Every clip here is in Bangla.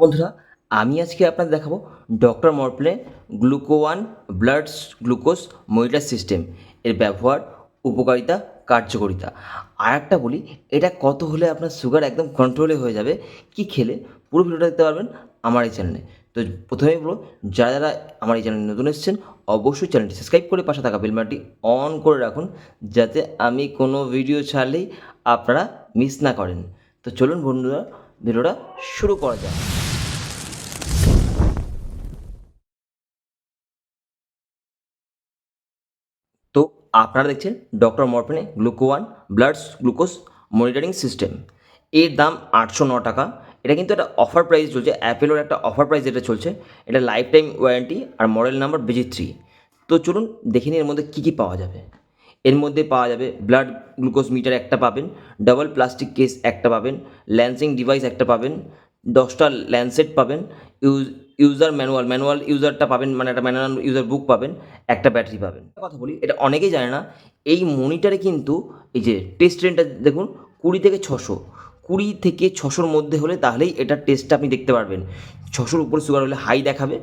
বন্ধুরা, আমি আজকে আপনাদের দেখাবো doctor Morepen gluco one blood glucose monitor system. এর ব্যবহার, উপকারিতা, কার্যকারিতা। আর একটা বলি, এটা কত হলে আপনার সুগার একদম কন্ট্রোলে হয়ে যাবে, কি খেলে, পুরো ভিডিওটা দেখতে পারবেন আমার এই চ্যানেলে। তো প্রথমেই বলব, যারা যারা আমার এই চ্যানেলে নতুন এসেছেন, অবশ্যই চ্যানেলটি সাবস্ক্রাইব করে পাশে থাকা বেলমাটি অন করে রাখুন, যাতে আমি কোনো ভিডিও ছাড়লেই আপনারা মিস না করেন। তো চলুন বন্ধুরা, ভিডিওটা শুরু করা যাক। আপনারা দেখছেন doctor মরপেনে gluco one blood glucose monitoring system. এর দাম আটশো ন টাকা। এটা কিন্তু একটা অফার প্রাইস চলছে। অ্যাপেলোর একটা অফার প্রাইস যেটা চলছে, এটা লাইফ টাইম ওয়ারেন্টি আর model number B G three তো চলুন দেখে এর মধ্যে কী কী পাওয়া যাবে। এর মধ্যে পাওয়া যাবে ব্লাড গ্লুকোজ মিটার একটা পাবেন ডাবল প্লাস্টিক কেস একটা পাবেন ল্যান্সিং ডিভাইস একটা পাবেন, দশটা ল্যান্সেট পাবেন ইউজ ইউজার ম্যানুয়াল ম্যানুয়াল ইউজারটা পাবেন মানে একটা ম্যানুয়াল ইউজার বুক পাবেন, একটা ব্যাটারি পাবেন। কথা বলি, এটা অনেকেই জানে না, এই মনিটারে কিন্তু এই যে টেস্ট রেনটা দেখুন, কুড়ি থেকে ছশো। কুড়ি থেকে ছশোর মধ্যে হলে তাহলেই এটার টেস্টটা আপনি দেখতে পারবেন। ছশোর উপর সুগার হলে হাই দেখাবে,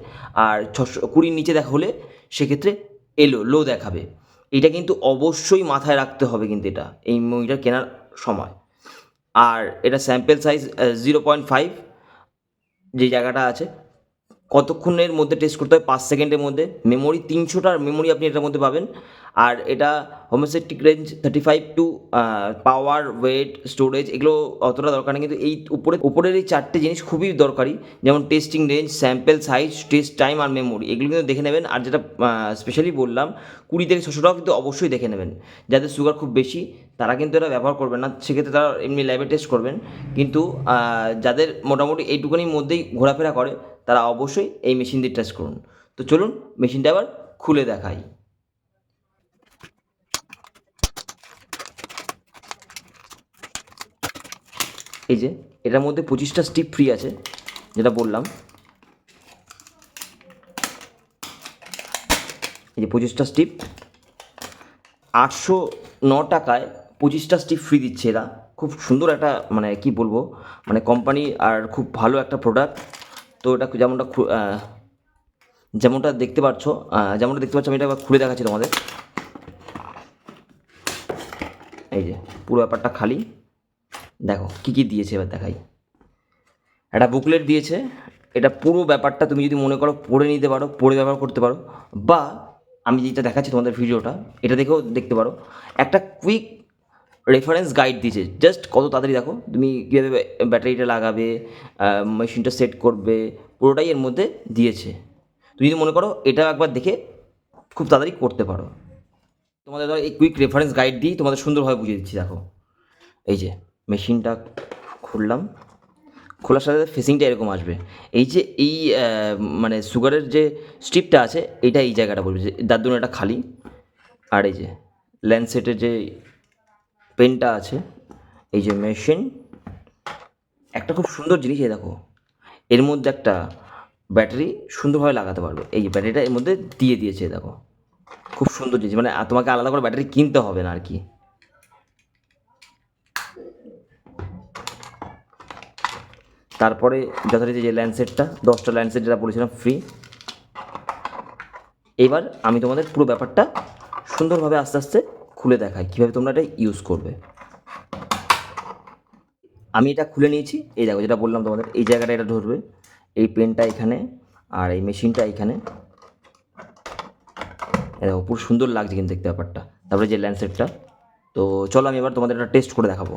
আর ছশো, কুড়ির নিচে দেখা হলে সেক্ষেত্রে এলো লো দেখাবে। এটা কিন্তু অবশ্যই মাথায় রাখতে হবে কিন্তু এটা, এই মনিটার কেনার সময়। আর এটা sample size zero point five যে জায়গাটা আছে কতক্ষণের মধ্যে টেস্ট করতে হয়? পাঁচ সেকেন্ডের মধ্যে। মেমোরি তিনশোটার মেমোরি আপনি এটার মধ্যে পাবেন। আর এটা হোমোসেটিক range thirty five to power weight storage এগুলো অতটা দরকার নেই। কিন্তু এই উপরে, উপরের এই চারটে জিনিস খুবই দরকারি। যেমন testing range sample size test time আর মেমোরি এগুলো কিন্তু দেখে নেবেন। আর যেটা স্পেশালি বললাম, কুড়ি থেকে ছশো টাকা কিন্তু অবশ্যই দেখে নেবেন। যাদের সুগার খুব বেশি, তারা কিন্তু এটা ব্যবহার করবেন না। সেক্ষেত্রে তারা এমনি ল্যাবে টেস্ট করবেন। কিন্তু যাদের মোটামুটি এইটুকুনির মধ্যেই ঘোরাফেরা করে তারা অবশ্যই এই মেশিন দিয়ে টেস্ট করুন। তো চলুন মেশিনটা আবার খুলে দেখাই। এই যে, এটার মধ্যে পঁচিশটা স্টিপ ফ্রি আছে, যেটা বললাম। এই যে পঁচিশটা স্টিপ আটশো ন টাকায় পঁচিশটা স্টিপ ফ্রি দিচ্ছে এরা। খুব সুন্দর একটা মানে কি বলব মানে কোম্পানি আর খুব ভালো একটা প্রোডাক্ট তো এটা যেমনটা যেমনটা দেখতে পাচ্ছ যেমনটা দেখতে পাচ্ছ, আমি এটা খুলে দেখাচ্ছি তোমাদের। এই যে, পুরো ব্যাপারটা খালি। দেখো, কী কী দিয়েছে এবার দেখাই। একটা বুকলেট দিয়েছে। এটা পুরো ব্যাপারটা তুমি যদি মনে করো পড়ে নিতে পারো, পড়ে ব্যবহার করতে পারো, বা আমি যেটা দেখাচ্ছি তোমাদের ভিডিওটা, এটা দেখেও দেখতে পারো। একটা কুইক রেফারেন্স গাইড দিয়েছে। জাস্ট কত তাড়াতাড়ি দেখো, তুমি কীভাবে ব্যাটারিটা লাগাবে মেশিনটা সেট করবে, পুরোটাই এর মধ্যে দিয়েছে। তুমি যদি মনে করো এটা একবার দেখে খুব তাড়াতাড়ি করতে পারো। তোমাদের ধরো এই কুইক রেফারেন্স গাইড দিয়েই তোমাদের সুন্দরভাবে বুঝিয়ে দিচ্ছি, দেখো। এই যে মেশিনটা খুললাম। খোলার সাথে সাথে ফেসিংটা এরকম আসবে। এই যে এই মানে সুগারের যে স্ট্রিপটা আছে, এটা এই জায়গাটা বলবে যে জন্য এটা খালি। আর এই যে ল্যান্ডসেটের যে পেনটা আছে, এই যে মেশিন। একটা খুব সুন্দর জিনিস, এই দেখো, এর মধ্যে একটা ব্যাটারি সুন্দরভাবে লাগাতে পারবে। এই যে ব্যাটারিটা এর মধ্যে দিয়ে দিয়েছে দেখো, খুব সুন্দর জিনিস। মানে তোমাকে আলাদা করে ব্যাটারি কিনতে হবে না আর কি। তারপরে যথারীতি যে ল্যান্ডসেটটা, দশটা ল্যান্ডসেট যেটা বলেছিলাম ফ্রি এবার আমি তোমাদের পুরো ব্যাপারটা সুন্দরভাবে আস্তে আস্তে খুলে দেখাই কীভাবে তোমরা এটা ইউজ করবে। আমি এটা খুলে নিয়েছি, এই দেখো যেটা বললাম তোমাদের, এই জায়গাটা এটা ধরবে, এই পেনটা এখানে আর এই মেশিনটা এখানে। দেখো, পুরো সুন্দর লাগছে কিন্তু দেখতে ব্যাপারটা, তারপরে যে ল্যান্ডসেটটা তো চলো আমি এবার তোমাদের এটা টেস্ট করে দেখাবো।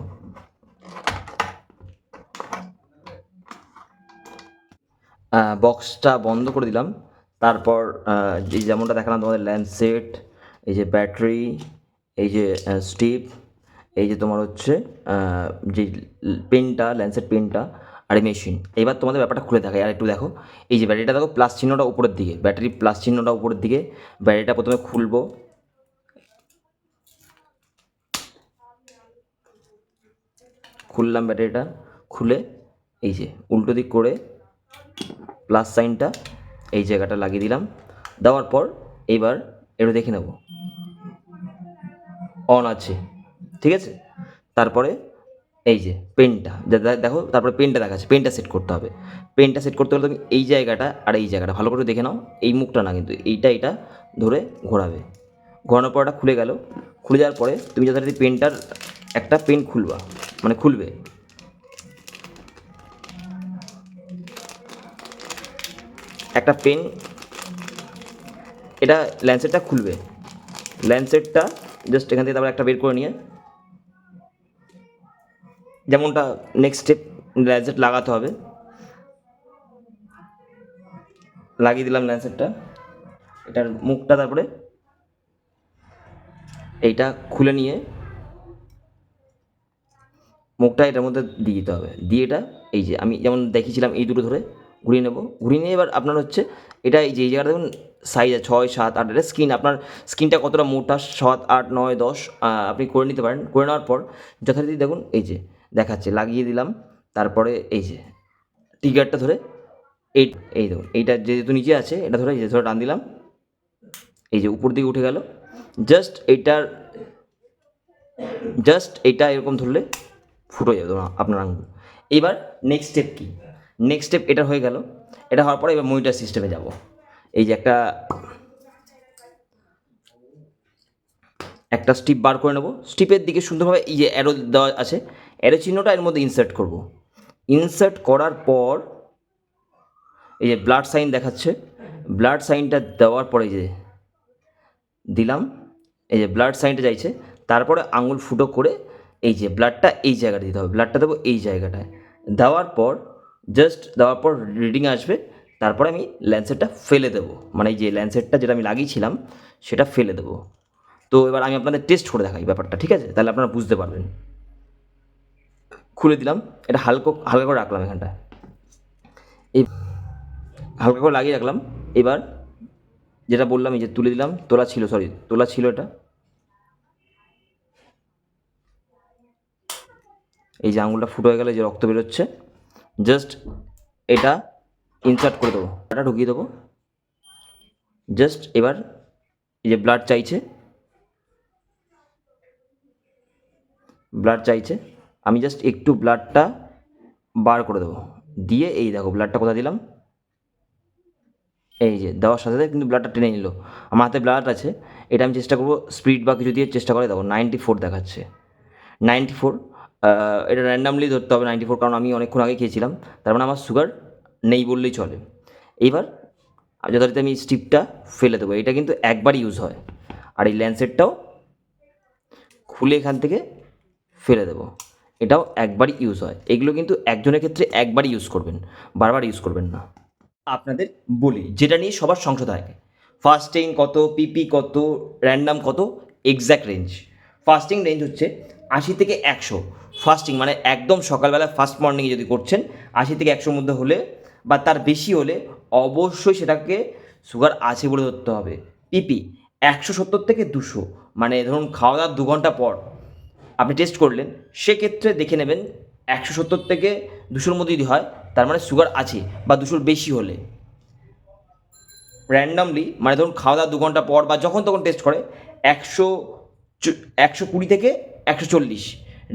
বক্সটা বন্ধ করে দিলাম, তারপর যেমনটা দেখালাম তোমাদের ল্যান্ডসেট এই যে ব্যাটারি এই যে স্টিপ এই যে তোমার হচ্ছে যে পেনটা ল্যান্ডসেট পেনটা আর এই মেশিন। এবার তোমাদের ব্যাপারটা খুলে দেখাই। আর একটু দেখো, এই যে ব্যাটারিটা দেখো, প্লাস চিহ্নটা উপরের দিকে। ব্যাটারি প্লাস চিহ্নটা উপরের দিকে। ব্যাটারিটা প্রথমে খুলবো। খুললাম ব্যাটারিটা, খুলে এই যে উল্টো দিক করে প্লাস সাইনটা এই জায়গাটা লাগিয়ে দিলাম। দেওয়ার পর এইবার একটু দেখে নেব। অন আছে, ঠিক আছে? তারপরে এই যে পেনটা দেখো, তারপরে পেনটা দেখাচ্ছে পেনটা সেট করতে হবে। পেনটা সেট করতে হলে তুমি এই জায়গাটা আর এই জায়গাটা, ভালো করে দেখে নাও, এই মুখটা না কিন্তু, এইটা এটা ধরে ঘোরাবে। ঘোরানোর পর খুলে গেল, খুলে যাওয়ার পরে তুমি যথারীতি পেনটার একটা পেন খুলবা মানে খুলবে। একটা পেন এটা ল্যান্সেটটা খুলবে। ল্যান্সেটটা জাস্ট এখান থেকে তারপরে একটা বের করে নিয়ে, যেমনটা নেক্সট স্টেপ ল্যান্সেট লাগাতে হবে। লাগিয়ে দিলাম ল্যান্সেটটা এটার মুখটা তারপরে এইটা খুলে নিয়ে, মুখটা এটার মধ্যে দিয়ে দিতে হবে। দিয়ে এটা, এই যে আমি যেমন দেখিয়েছিলাম এই দুটো ধরে ঘুরিয়ে নেব। ঘুরিয়ে নিয়ে এবার আপনার হচ্ছে এটা এই যে এই জায়গাটা দেখুন সাইজ ছয়, সাত, আট, এটা স্ক্রিন আপনার স্ক্রিনটা কতটা মোটা, সাত, আট, নয়, দশ আপনি করে নিতে পারেন। করে নেওয়ার পর যথারীতি দেখুন, এই যে দেখাচ্ছে, লাগিয়ে দিলাম, তারপরে এই যে টিকারটা ধরে এই এই দেখুন, এইটা যেহেতু নিচে আছে, এটা ধরে এই যে ধরে টান দিলাম, এই যে উপর দিকে উঠে গেল। জাস্ট এইটার জাস্ট এটা এরকম ধরলে ফুটো যাবে আপনার আঙুল এবার নেক্সট স্টেপ কি? নেক্সট স্টেপ এটা হয়ে গেল। এটা হওয়ার পরে এবার মনিটার সিস্টেমে যাব। এই যে একটা একটা স্টিপ বার করে নেব। স্টিপের দিকে সুন্দরভাবে এই যে অ্যারো দেওয়া আছে। অ্যারো চিহ্নটা এর মধ্যে ইনসার্ট করব। ইনসার্ট করার পর এই যে ব্লাড সাইন দেখাচ্ছে। ব্লাড সাইনটা দেওয়ার পরে যে দিলাম। এই যে ব্লাড সাইনটা চাইছে। তারপরে আঙুল ফুটো করে এই যে ব্লাডটা এই জায়গাটা দিতে হবে। ব্লাডটা দেবো এই জায়গাটায়। দেওয়ার পর জাস্ট দেওয়ার পর রিডিং আসবে, তারপরে আমি ল্যান্সেটটা ফেলে দেবো। মানে যে ল্যান্সেটটা যেটা আমি লাগিয়েছিলাম, সেটা ফেলে দেবো। তো এবার আমি আপনাদের টেস্ট করে দেখাই ব্যাপারটা, ঠিক আছে? তাহলে আপনারা বুঝতে পারবেন। খুলে দিলাম, এটা হালকা হালকা করে রাখলাম এখানটায় এই হালকা করে লাগিয়ে রাখলাম। এবার যেটা বললাম, এই যে তুলে দিলাম, তোলা ছিল সরি তোলা ছিল এটা। এই যে আঙুলটা ফুটো হয়ে গেলে যে রক্ত বেরোচ্ছে। জাস্ট এটা ইনসার্ট করে দেবো। এটা ঢুকিয়ে দেবো। জাস্ট এবার এই যে ব্লাড চাইছে। ব্লাড চাইছে। আমি জাস্ট একটু ব্লাডটা বার করে দেবো। দিয়ে এই দেখো ব্লাডটা কোথায় দিলাম? এই যে, দেওয়ার সাথে সাথে কিন্তু ব্লাডটা টেনে নিল। আমার হাতে ব্লাড আছে। এটা আমি চেষ্টা করব স্পিড বা কিছু দিয়ে চেষ্টা করে দেবো। নাইনটি ফোর দেখাচ্ছে। নাইনটি ফোর এটা র্যান্ডামলি ধরতে হবে নাইনটি ফোর কারণ আমি অনেকক্ষণ আগে খেয়েছিলাম। তার মানে আমার সুগার নেই বললেই চলে। এইবার যথারীতি আমি স্টিপটা ফেলে দেবো। এটা কিন্তু একবার ইউজ হয়। আর এই ল্যান্সেটটাও খুলে এখান থেকে ফেলে দেবো। এটাও একবারই ইউজ হয়। এগুলো কিন্তু একজনের ক্ষেত্রে একবারই ইউজ করবেন। বারবার ইউজ করবেন না। আপনাদের বলি, যেটা নিয়ে সবার সংশয় থাকে ফাস্টিং কত পিপি কত র্যান্ডাম কত এক্স্যাক্ট রেঞ্জ ফাস্টিং রেঞ্জ হচ্ছে আশি থেকে একশো। ফাস্টিং মানে একদম সকালবেলা ফার্স্ট মর্নিংয়ে যদি করছেন, আশি থেকে একশোর মধ্যে হলে বা তার বেশি হলে অবশ্যই সেটাকে সুগার আছে বলে ধরতে হবে। পিপি একশো সত্তর থেকে দুশো মানে ধরুন খাওয়া দাওয়ার দু ঘণ্টা পর আপনি টেস্ট করলেন, সেক্ষেত্রে দেখে নেবেন একশো সত্তর থেকে দুশোর মধ্যে যদি হয়, তার মানে সুগার আছে বা দুশোর বেশি হলে। র্যান্ডামলি মানে ধরুন খাওয়া দাওয়া দু ঘণ্টা পর বা যখন তখন টেস্ট করে, একশো একশো কুড়ি থেকে একশো চল্লিশ।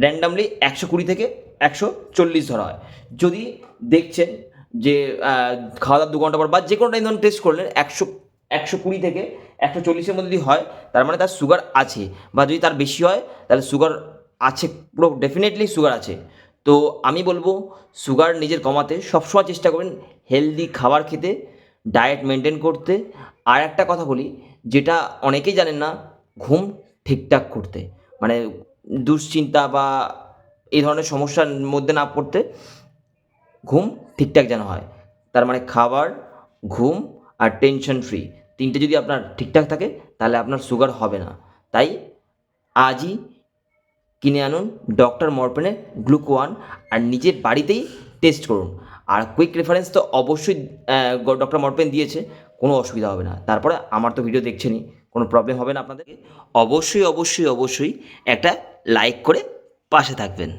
র্যান্ডামলি একশো কুড়ি থেকে একশো চল্লিশ ধরা হয়। যদি দেখছেন যে খাওয়া দাওয়ার দু ঘণ্টা পর বা যে কোনো টাইম ধরুন টেস্ট করলেন, একশো একশো কুড়ি থেকে একশো চল্লিশের মধ্যে যদি হয়, তার মানে তার সুগার আছে। বা যদি তার বেশি হয়, তাহলে সুগার আছে, পুরো ডেফিনেটলি সুগার আছে। তো আমি বলব সুগার নিজের কমাতে সবসময় চেষ্টা করবেন হেলদি খাবার খেতে ডায়েট মেনটেন করতে। আর একটা কথা বলি, যেটা অনেকেই জানেন না, ঘুম ঠিকঠাক করতে। মানে দুশ্চিন্তা বা এই ধরনের সমস্যার মধ্যে না পড়তে ঘুম ঠিকঠাক যেন হয়। তার মানে খাবার, ঘুম আর টেনশন ফ্রি তিনটে যদি আপনার ঠিকঠাক থাকে, তাহলে আপনার সুগার হবে না। তাই আজই কিনে আনুন ডক্টর মরপেনের গ্লুকোয়ান আর নিজের বাড়িতেই টেস্ট করুন। আর কুইক রেফারেন্স তো অবশ্যই ডক্টর মরপেন দিয়েছে, কোনো অসুবিধা হবে না। তারপরে আমার তো ভিডিও দেখছেনই। কোনো প্রবলেম হবে না আপনাদেরকে। অবশ্যই অবশ্যই অবশ্যই একটা লাইক করে পাশে থাকবেন।